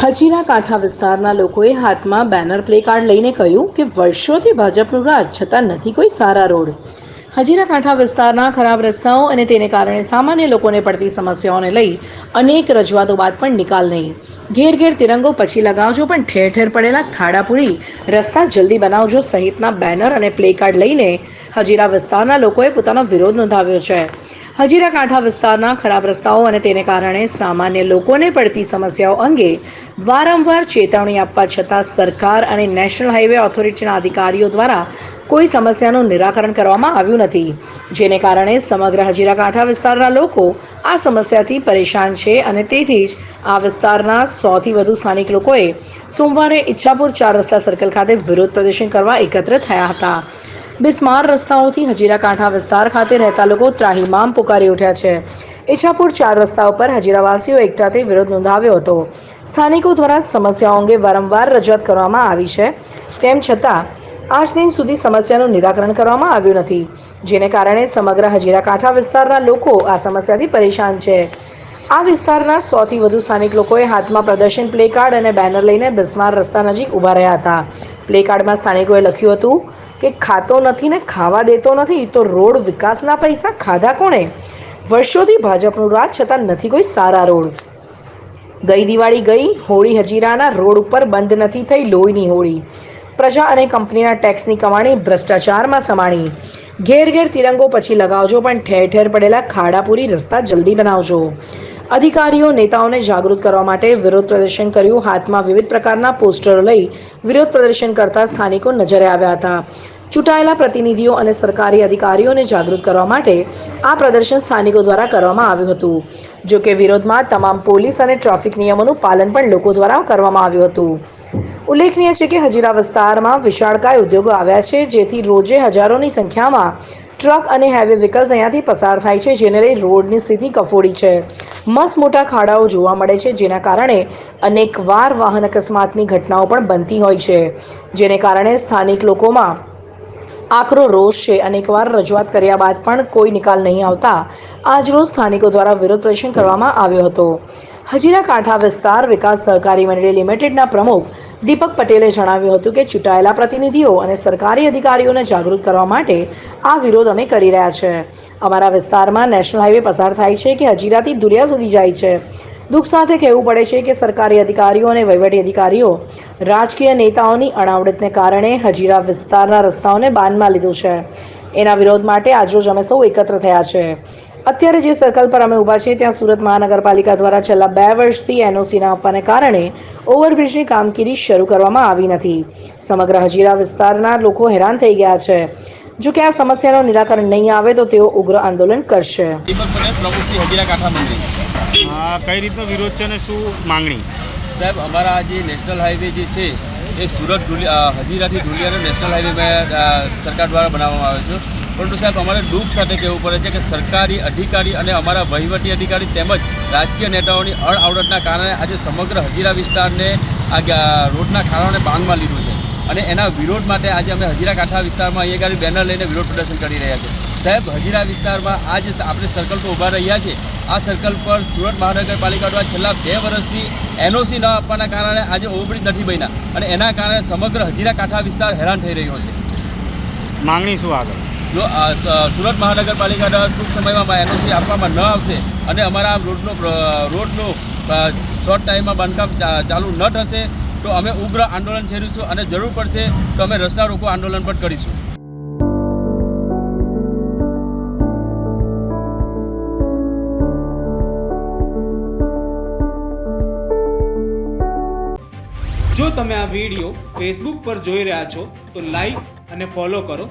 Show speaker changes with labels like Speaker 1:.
Speaker 1: હજીરા કાંઠા વિસ્તારના લોકોએ હાથમાં બેનર પ્લે કાર્ડ લઈને કહ્યું કે વર્ષોથી ભાજપનું રાજ છતાં નથી કોઈ સારા રોડ. હજીરા કાંઠા વિસ્તારના ખરાબ રસ્તાઓ અને તેને કારણે સામાન્ય લોકોને પડતી સમસ્યાઓને લઈ અનેક રજૂઆતો બાદ પણ નિકાલ નહીં. ઘેર ઘેર તિરંગો પછી લગાવજો પણ ઠેર ઠેર પડેલા ખાડા પૂરી. રસ્તા જલ્દી બનાવજો સહિતના બેનર અને પ્લે કાર્ડ લઈને હજીરા વિસ્તારના લોકોએ પોતાનો વિરોધ નોંધાવ્યો છે. હજીરા કાંઠા વિસ્તારના ખરાબ રસ્તાઓ અને તેને કારણે સામાન્ય લોકોને પડતી સમસ્યાઓ અંગે વારંવાર ચેતવણી આપવા છતાં સરકાર અને નેશનલ હાઈવે ઓથોરિટીના અધિકારીઓ દ્વારા કોઈ સમસ્યાનું નિરાકરણ કરવામાં આવ્યું નથી. જેને કારણે સમગ્ર હજીરા કાંઠા વિસ્તારના લોકો આ સમસ્યાથી પરેશાન છે અને તેથી જ આ વિસ્તારના સોથી વધુ સ્થાનિક લોકોએ સોમવારે ઈચ્છાપુર ચાર રસ્તા સર્કલ ખાતે વિરોધ પ્રદર્શન કરવા એકત્ર થયા હતા. બિસ્માર રસ્તાઓથી હજીરા કાંઠા વિસ્તાર ખાતે રહેતા લોકો ત્રાહીમામ પુકારી ઉઠ્યા છે. ઈચ્છાપુર ચાર રસ્તા ઉપર હજીરાવાસીઓ એકઠા થઈ વિરોધ નોંધાવ્યો હતો. સ્થાનિકો દ્વારા સમસ્યાઓ અંગે વારંવાર રજૂઆત કરવામાં આવી છે. તેમ છતાં, આજ દિન સુધી સમસ્યાનું નિરાકરણ કરવામાં આવ્યું નથી, જેને કારણે સમગ્ર હજીરા કાંઠા વિસ્તારના લોકો આ સમસ્યાથી પરેશાન છે. આ વિસ્તારના સોથી વધુ સ્થાનિક લોકોએ હાથમાં પ્રદર્શન પ્લે કાર્ડ અને બેનર લઈને બિસ્માર રસ્તા નજીક ઊભા રહ્યા હતા. પ્લે કાર્ડમાં સ્થાનિકોએ લખ્યું હતું કે ખાતો નથી ને ખાવા દેતો નથી, તો રોડ વિકાસના પૈસા ખાધા કોણે? વર્ષોથી ભાજપનું રાજ છતાં નથી કોઈ સારા રોડ. ગઈ દિવાળી ગઈ, હોળી હજીરાના રોડ ઉપર બંધ નથી થઈ લોહીની હોળી. પ્રજા અને કંપનીના ટેક્સની કમાણી ભ્રષ્ટાચારમાં સમાણી. ઘેર ઘેર તિરંગો પછી લગાવજો, પણ ઠેર ઠેર પડેલા ખાડાપુરી રસ્તા જલ્દી બનાવજો. અધિકારીઓ, નેતાઓને જાગૃત કરવા માટે વિરોધ પ્રદર્શન કર્યું. હાથમાં વિવિધ પ્રકારના પોસ્ટરો લઈ વિરોધ પ્રદર્શન કરતા સ્થાનિકો નજરે આવ્યા હતા. ચૂંટાયેલા પ્રતિનિધિઓ અને સરકારી અધિકારીઓને જાગૃત કરવા માટે આ પ્રદર્શન સ્થાનિકો દ્વારા કરવામાં આવ્યું હતું. જો કે વિરોધમાં તમામ પોલીસ અને ટ્રાફિક નિયમોનું પાલન પણ લોકો દ્વારા કરવામાં આવ્યું હતું. ઉલ્લેખનીય છે કે હજીરા વિસ્તારમાં વિશાળકાય ઉદ્યોગો આવ્યા છે, જેથી રોજે હજારોની સંખ્યામાં ટ્રક અને હેવી વ્હીકલ્સ અહીંયાથી પસાર થાય છે, જેને લઈ રોડની સ્થિતિ કફોડી છે. મસ્ત મોટા ખાડાઓ જોવા મળે છે, જેના કારણે અનેકવાર વાહન અકસ્માતની ઘટનાઓ પણ બનતી હોય છે. જેને કારણે સ્થાનિક લોકોમાં આકરો રોષ છે. અનેકવાર રજૂઆત કર્યા બાદ પણ કોઈ નિકાલ નહીં આવતા આજરોજ સ્થાનિકો દ્વારા વિરોધ પ્રદર્શન કરવામાં આવ્યો હતો. હજીરા કાંઠા વિસ્તાર વિકાસ સહકારી મંડળી લિમિટેડના પ્રમુખ દીપક પટેલે જણાવ્યું હતું કે ચૂંટાયેલા પ્રતિનિધિઓ અને સરકારી અધિકારીઓને જાગૃત કરવા માટે આ વિરોધ અમે કરી રહ્યા છે. અમારા વિસ્તારમાં નેશનલ હાઈવે પસાર થાય છે કે હજીરાથી દુરિયા સુધી જાય છે. દુઃખ સાથે કહેવું પડે છે કે સરકારી અધિકારીઓ અને વહીવટી અધિકારીઓ રાજકીય નેતાઓની અણાવડતને કારણે હજીરા વિસ્તારના રસ્તાઓને બાનમાં લીધું છે. એના વિરોધ માટે આજરોજ અમે સૌ એકત્ર થયા છે. અત્યારે જે સર્કલ પર અમે ઊભા છીએ ત્યાં સુરત મહાનગરપાલિકા દ્વારા છેલ્લા બે વર્ષથી એનઓસી ના આપવાને કારણે ઓવરબ્રિજની કામગીરી શરૂ કરવામાં આવી નથી. સમગ્ર હજીરા વિસ્તારના લોકો હેરાન થઈ ગયા છે. જો કે આ સમસ્યાનું નિરાકરણ નહીં આવે તો તેઓ ઉગ્ર આંદોલન કરશે.
Speaker 2: દીપક પટેલ પ્રમુખ શ્રી હજીરા કાંઠા મંડળી
Speaker 3: આ કઈ રીતનો વિરોધ છે અને શું માંગણી?
Speaker 2: સાહેબ અમારા જે નેશનલ હાઈવે જે છે એ સુરત હજીરાથી ધુલિયાનો નેશનલ હાઈવે સરકાર દ્વારા બનાવવામાં આવે છે. પરંતુ સાહેબ, અમારે દુઃખ સાથે કહેવું પડે છે કે સરકારી અધિકારી અને અમારા વહીવટી અધિકારી તેમજ રાજકીય નેતાઓની અણઆવડતના કારણે આજે સમગ્ર હજીરા વિસ્તારને આ રોડના ખાડાઓને બાંધમાં લીધું છે. અને એના વિરોધ માટે આજે અમે હજીરા કાંઠા વિસ્તારમાં અહીંયા આગળ બેનર લઈને વિરોધ પ્રદર્શન કરી રહ્યા છે. સાહેબ, હજીરા વિસ્તારમાં આજે આપણે સર્કલ પર ઊભા રહ્યા છે આ સર્કલ પર સુરત મહાનગરપાલિકા દ્વારા છેલ્લા બે વર્ષથી એનઓસી ન આપવાના કારણે આજે ઓવરબ્રિજ નથી બન્યા. અને એના કારણે સમગ્ર હજીરા કાંઠા વિસ્તાર હેરાન થઈ રહ્યો છે.
Speaker 3: માંગણી શું આગળ?
Speaker 2: જો સુરત મહાનગરપાલિકાના ટૂંક સમયમાં એનઓસી આપવામાં ન આવશે અને અમારા રોડનો રોડનો શોર્ટ ટાઈમમાં બાંધકામ ચાલુ ન થશે, તો અમે ઉગ્ર આંદોલન છેડીશું અને જરૂર પડશે તો અમે રસ્તા રોકો આંદોલન પણ કરીશું.
Speaker 4: જો તમે આ વીડિયો ફેસબુક પર જોઈ રહ્યા છો, તો લાઈક અને ફોલો કરો.